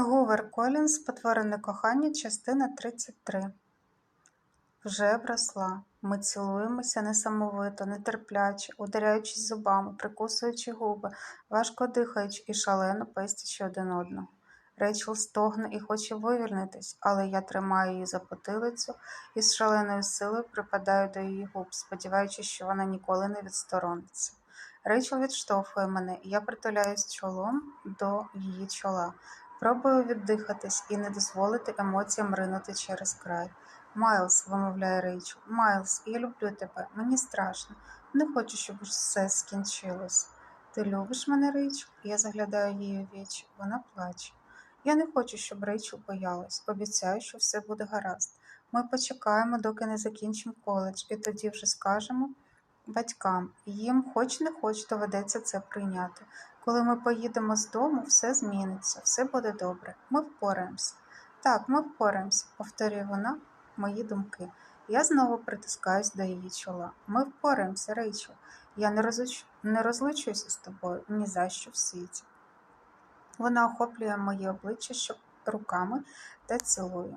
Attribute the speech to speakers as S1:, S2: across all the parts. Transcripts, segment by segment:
S1: Гувер Колінс Потворене кохання, частина 33 Вже вросла. Ми цілуємося несамовито, нетерпляче, ударяючись зубами, прикусуючи губи, важко дихаючи і шалено пестячи один одного. Рейчел стогне і хоче вивільнитись, але я тримаю її за потилицю і з шаленою силою припадаю до її губ, сподіваючись, що вона ніколи не відсторониться. Рейчел відштовхує мене, і я притуляюсь чолом до її чола. Пробую віддихатись і не дозволити емоціям ринути через край. Майлз, вимовляє Рейчел, Майлз, я люблю тебе, мені страшно. Не хочу, щоб все скінчилось. Ти любиш мене, Рейчел? Я заглядаю її у вічі. Вона плаче. Я не хочу, щоб Рейчел боялась. Обіцяю, що все буде гаразд. Ми почекаємо, доки не закінчимо коледж, і тоді вже скажемо батькам. Їм, хоч не хоч, доведеться це прийняти. Коли ми поїдемо з дому, все зміниться, все буде добре. Ми впораємося. Так, ми впораємося, повторює вона мої думки. Я знову притискаюсь до її чола. Ми впораємося, Рейчел. Я не, розлуч... не розлучуюся з тобою ні за що в світі. Вона охоплює моє обличчя руками та цілує.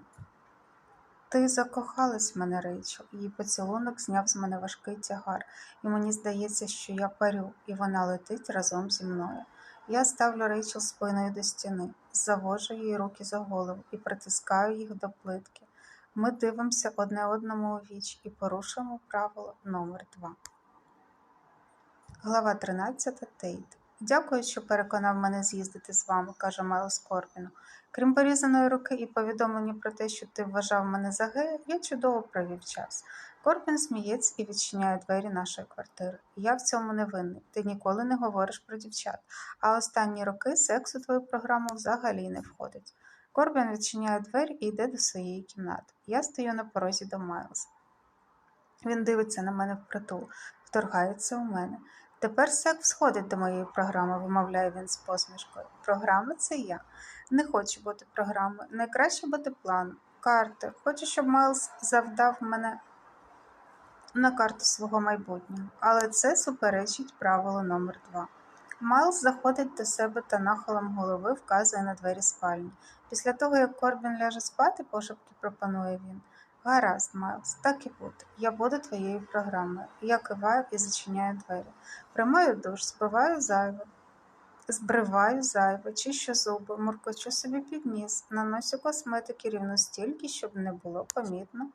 S1: Ти закохалась в мене, Рейчел. Її поцілунок зняв з мене важкий тягар, і мені здається, що я парю, і вона летить разом зі мною. Я ставлю Рейчел спиною до стіни, завожу її руки за голову і притискаю їх до плитки. Ми дивимося одне одному у віч і порушуємо правило номер 2 Глава 13. Тейт. Дякую, що переконав мене з'їздити з вами, каже Майлз Корбіну. Крім порізаної руки і повідомлення про те, що ти вважав мене за гея, я чудово провів час. Корбін сміється і відчиняє двері нашої квартири. Я в цьому не винний. Ти ніколи не говориш про дівчат, а останні роки секс у твою програму взагалі не входить. Корбін відчиняє двері і йде до своєї кімнати. Я стою на порозі до Майлза. Він дивиться на мене впритул, вторгається у мене. Тепер секс входить до моєї програми, вимовляє він з посмішкою. Програма це я. Не хочу бути програмою. Найкраще бути планом. Карти. Хочу, щоб Майлз завдав мене на карту свого майбутнього. Але це суперечить правилу номер 2 Майлз заходить до себе та нахилом голови вказує на двері спальні. Після того, як Корбін ляже спати, пошепки пропонує він. Гаразд, Майлз, так і буде. Я буду твоєю програмою. Я киваю і зачиняю двері. Приймаю душ, збиваю зайве, збриваю зайве, чищу зуби, муркочу собі під ніс, наносю косметики рівно стільки, щоб не було помітно,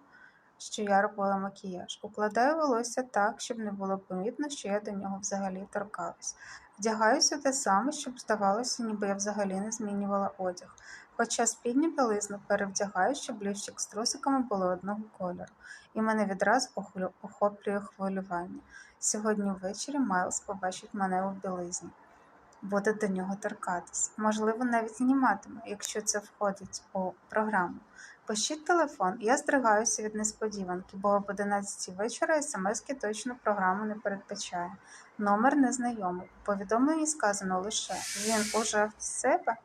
S1: що я робила макіяж. Укладаю волосся так, щоб не було помітно, що я до нього взагалі торкалась. Вдягаюся те саме, щоб здавалося, ніби я взагалі не змінювала одяг. Хоча спідню білизну перевдягаю, щоб лівчик з трусиками були одного кольору, і мене відразу охоплює хвилювання. Сьогодні ввечері Майлз побачить мене у білизні. Буде до нього торкатись. Можливо, навіть зніматиме, якщо це входить у програму. Пишіть телефон, я здригаюся від несподіванки, бо об 11 вечора смски точно програму не передбачає. Номер незнайомий. У повідомленні сказано лише він уже в себе.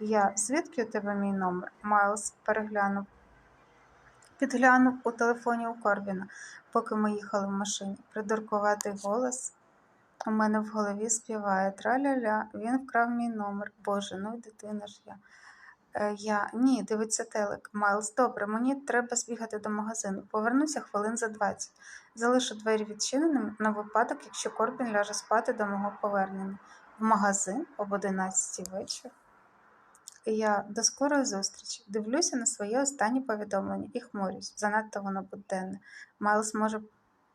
S1: Я, звідки у тебе мій номер? Майлз переглянув. Підглянув у телефоні у Корбіна, поки ми їхали в машині. Придуркуватий голос у мене в голові співає траля-ля, він вкрав мій номер. Боже, ну й дитина ж я. Е, я ні, дивиться телек. Майлз, добре, мені треба збігати до магазину. Повернуся хвилин за 20. Залишу двері відчиненими на випадок, якщо Корбін ляже спати до мого повернення. В магазин об 11 вечора. Я до скорої зустрічі. Дивлюся на своє останнє повідомлення і хмурюсь. Занадто воно буденне. Майлз може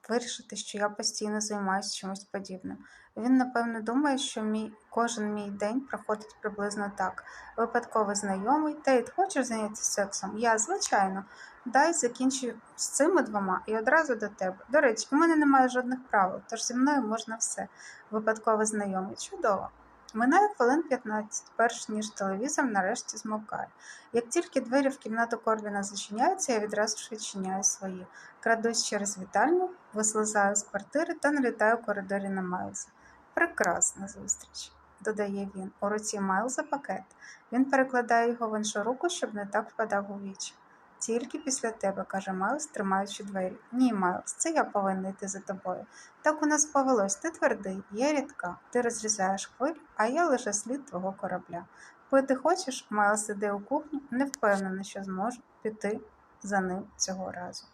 S1: вирішити, що я постійно займаюся чимось подібним. Він, напевно, думає, що мій кожен мій день проходить приблизно так. Випадковий знайомий, Тейт, хочеш зайнятися сексом? Я, звичайно, дай закінчу з цими двома і одразу до тебе. До речі, у мене немає жодних правил, тож зі мною можна все. Випадково знайомий. Чудово. Минає хвилин 15, перш ніж телевізор нарешті змовкає. Як тільки двері в кімнату Корвіна зачиняються, я відразу ж відчиняю свої. Крадусь через вітальню, вислизаю з квартири та налітаю в коридорі на Майлза. Прекрасна зустріч, додає він. У руці Майлза пакет. Він перекладає його в іншу руку, щоб не так впадав у вічі. Тільки після тебе, каже Майлз, тримаючи двері. Ні, Майлз, це я повинна йти за тобою. Так у нас повелось, ти твердий, я рідка, ти розрізаєш хвиль, а я лише слід твого корабля. Пити хочеш? Майлз іде у кухню, не впевнений, що зможу піти за ним цього разу.